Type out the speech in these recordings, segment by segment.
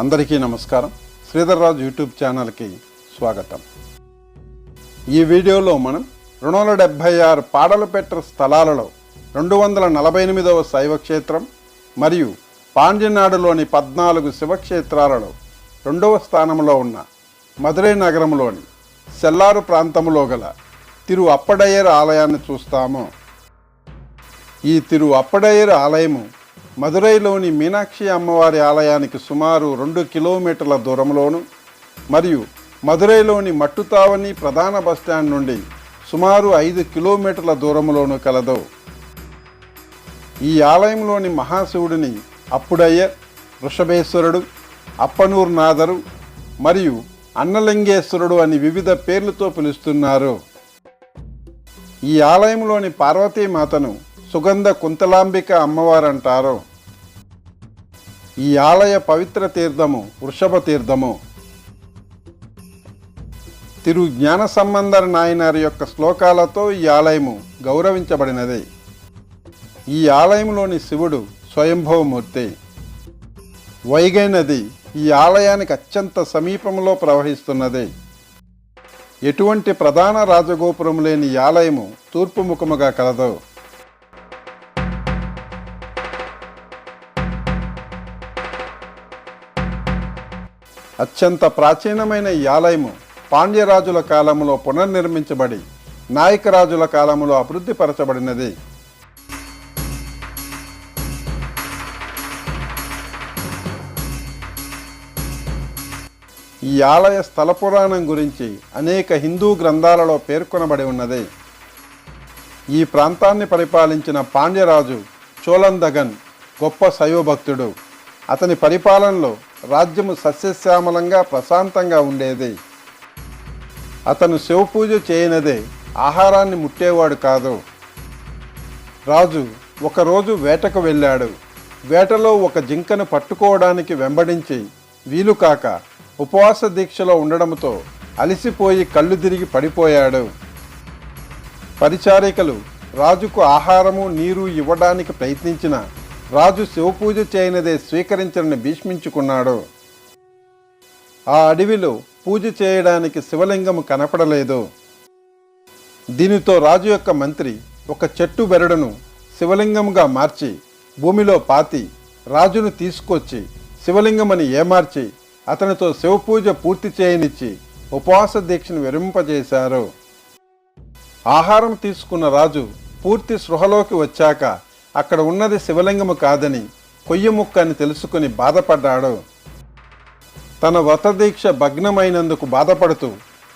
అందరికీ నమస్కారం. శ్రీధర్రాజు యూట్యూబ్ ఛానల్కి స్వాగతం. ఈ వీడియోలో మనం రెండు వందల డెబ్భై ఆరు పాడలపెట్ట స్థలాలలో రెండు వందల నలభై ఎనిమిదవ శైవక్షేత్రం మరియు పాండ్యనాడులోని పద్నాలుగు శివక్షేత్రాలలో రెండవ స్థానంలో ఉన్న మదురై నగరంలోని సెల్లారు ప్రాంతంలో గల తిరు అప్పడయ్యర్ ఆలయాన్ని చూస్తాము. ఈ తిరు అప్పడయ్యర్ ఆలయము మదురైలోని మీనాక్షి అమ్మవారి ఆలయానికి సుమారు రెండు కిలోమీటర్ల దూరంలోను మరియు మదురైలోని మట్టుతావని ప్రధాన బస్టాండ్ నుండి సుమారు ఐదు కిలోమీటర్ల దూరంలోను కలదు. ఈ ఆలయంలోని మహాశివుడిని అప్పుడయ్యర్ వృషభేశ్వరుడు అప్పనూర్ నాథరు మరియు అన్నలింగేశ్వరుడు అని వివిధ పేర్లతో పిలుస్తున్నారు. ఈ ఆలయంలోని పార్వతీమాతను సుగంధ కుంతలాంబిక అమ్మవారంటారు. ఈ ఆలయ పవిత్ర తీర్థము వృషభ తీర్థము. తిరు జ్ఞాన సంబంధర నాయనారి యొక్క శ్లోకాలతో ఈ ఆలయము గౌరవించబడినది. ఈ ఆలయంలోని శివుడు స్వయంభవమూర్తి. వైగై నది ఈ ఆలయానికి అత్యంత సమీపంలో ప్రవహిస్తున్నది. ఎటువంటి ప్రధాన రాజగోపురం లేని ఆలయము తూర్పు ముఖముగా కలదు. అత్యంత ప్రాచీనమైన ఈ ఆలయము పాండ్యరాజుల కాలంలో పునర్నిర్మించబడి నాయకరాజుల కాలంలో అభివృద్ధి పరచబడినది ఈ ఆలయ స్థల పురాణం గురించి అనేక హిందూ గ్రంథాలలో పేర్కొనబడి ఉన్నది. ఈ ప్రాంతాన్ని పరిపాలించిన పాండ్యరాజు చోళందగన్ గొప్ప శైవభక్తుడు. అతని పరిపాలనలో రాజ్యము సస్యశ్యామలంగా ప్రశాంతంగా ఉండేది. అతను శివపూజ చేయనదే ఆహారాన్ని ముట్టేవాడు కాదు. రాజు ఒకరోజు వేటకు వెళ్ళాడు. వేటలో ఒక జింకను పట్టుకోవడానికి వెంబడించి వీలుకాక ఉపవాస దీక్షలో ఉండడంతో అలసిపోయి కళ్ళు తిరిగి పడిపోయాడు. పరిచారికలు రాజుకు ఆహారము నీరు ఇవ్వడానికి ప్రయత్నించిన రాజు శివపూజ చేయనిదే స్వీకరించని భీష్మించుకున్నాడు. ఆ అడవిలో పూజ చేయడానికి శివలింగము కనపడలేదు. దీనితో రాజు యొక్క మంత్రి ఒక చెట్టు బెరడును శివలింగముగా మార్చి భూమిలో పాతి రాజును తీసుకొచ్చి శివలింగమని ఏమార్చి అతనితో శివపూజ పూర్తి చేయనిచ్చి ఉపవాస దీక్షను విరింపజేశారు ఆహారం తీసుకున్న రాజు పూర్తి స్పృహలోకి వచ్చాక అక్కడ ఉన్నది శివలింగము కాదని కొయ్య ముక్క అని తెలుసుకుని బాధపడ్డాడు. తన వ్రతదీక్ష భగ్నమైనందుకు బాధపడుతూ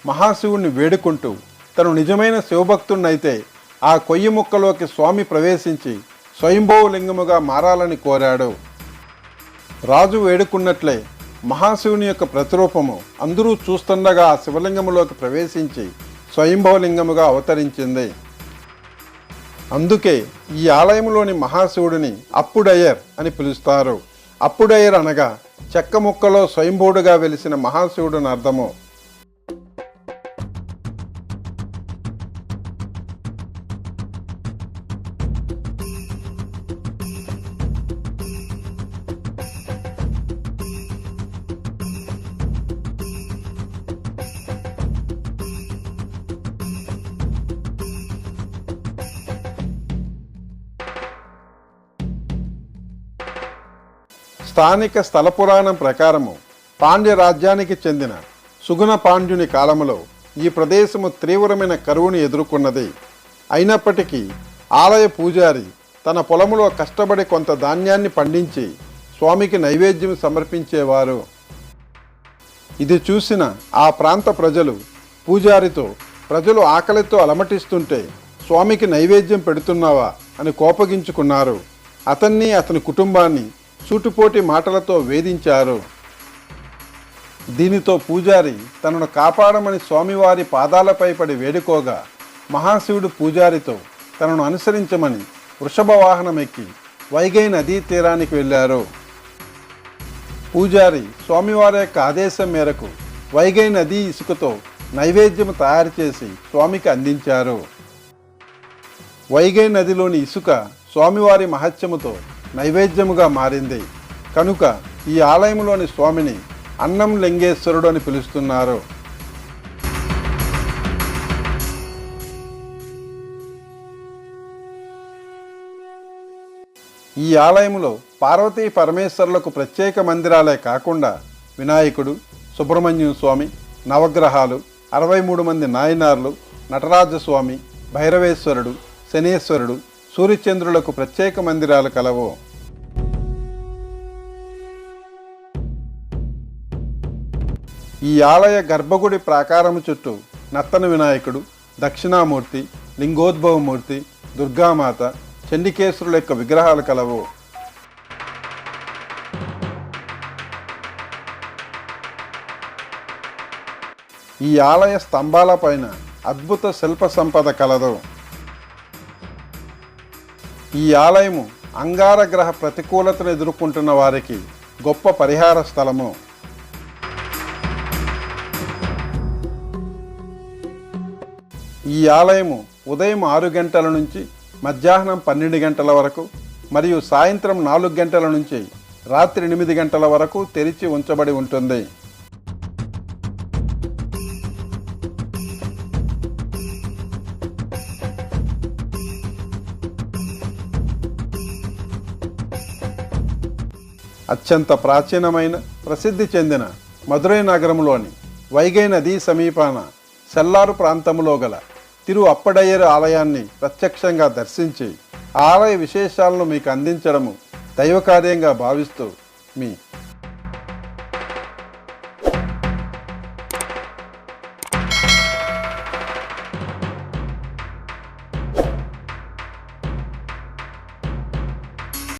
మహాశివుణ్ణి వేడుకుంటూ తను నిజమైన శివభక్తుణ్ణైతే ఆ కొయ్యి ముక్కలోకి స్వామి ప్రవేశించి స్వయంభవలింగముగా మారాలని కోరాడు. రాజు వేడుకున్నట్లే మహాశివుని యొక్క ప్రతిరూపము అందరూ చూస్తుండగా ఆ శివలింగములోకి ప్రవేశించి స్వయంభవలింగముగా అవతరించింది. అందుకే ఈ ఆలయంలోని మహాశివుడిని అప్పుడయ్యర్ అని పిలుస్తారు. అప్పుడయ్యర్ అనగా చెక్క ముక్కలో స్వయంభూడుగా వెలిసిన మహాశివుడిని అర్థము. స్థానిక స్థల పురాణం ప్రకారము పాండ్య రాజ్యానికి చెందిన సుగుణ పాండ్యుని కాలములో ఈ ప్రదేశము తీవ్రమైన కరువును ఎదుర్కొన్నది. అయినప్పటికీ ఆలయ పూజారి తన పొలములో కష్టపడి కొంత ధాన్యాన్ని పండించి స్వామికి నైవేద్యం సమర్పించేవారు. ఇది చూసిన ఆ ప్రాంత ప్రజలు పూజారితో ప్రజలు ఆకలితో అలమటిస్తుంటే స్వామికి నైవేద్యం పెడుతున్నావా అని కోపగించుకున్నారు. అతన్ని అతని కుటుంబాన్ని సూటిపోటి మాటలతో వేధించారు. దీనితో పూజారి తనను కాపాడమని స్వామివారి పాదాలపై పడి వేడుకోగా మహాశివుడు పూజారితో తనను అనుసరించమని వృషభ వాహనమెక్కి వైగై నదీ తీరానికి వెళ్ళారు. పూజారి స్వామివారి యొక్క ఆదేశం మేరకు వైగై నదీ ఇసుకతో నైవేద్యం తయారు చేసి స్వామికి అందించారు. వైగై నదిలోని ఇసుక స్వామివారి మహత్యముతో నైవేద్యముగా మారింది. కనుక ఈ ఆలయంలోని స్వామిని అన్నం లింగేశ్వరుడు అని పిలుస్తున్నారు. ఈ ఆలయంలో పార్వతీ పరమేశ్వరులకు ప్రత్యేక మందిరాలే కాకుండా వినాయకుడు సుబ్రహ్మణ్యం స్వామి నవగ్రహాలు అరవై మూడు మంది నాయనార్లు నటరాజస్వామి భైరవేశ్వరుడు శనేశ్వరుడు సూర్యచంద్రులకు ప్రత్యేక మందిరాలు కలవు. ఈ ఆలయ గర్భగుడి ప్రాకారము చుట్టూ నత్తన వినాయకుడు దక్షిణామూర్తి లింగోద్భవమూర్తి దుర్గామాత చండికేశ్వరుల యొక్క విగ్రహాలు కలవు. ఈ ఆలయ స్తంభాలపైన అద్భుత శిల్ప సంపద కలదు. ఈ ఆలయము అంగారగ్రహ ప్రతికూలతను ఎదుర్కొంటున్న వారికి గొప్ప పరిహార స్థలము. ఈ ఆలయము ఉదయం ఆరు గంటల నుంచి మధ్యాహ్నం పన్నెండు గంటల వరకు మరియు సాయంత్రం నాలుగు గంటల నుంచి రాత్రి ఎనిమిది గంటల వరకు తెరిచి ఉంచబడి ఉంటుంది. అత్యంత ప్రాచీనమైన ప్రసిద్ధి చెందిన మధురై నగరంలోని వైగై నదీ సమీపాన సెల్లారు ప్రాంతంలో గల తిరు అప్పడయ్యర్ ఆలయాన్ని ప్రత్యక్షంగా దర్శించి ఆలయ విశేషాలను మీకు అందించడము దైవకార్యంగా భావిస్తూ మీ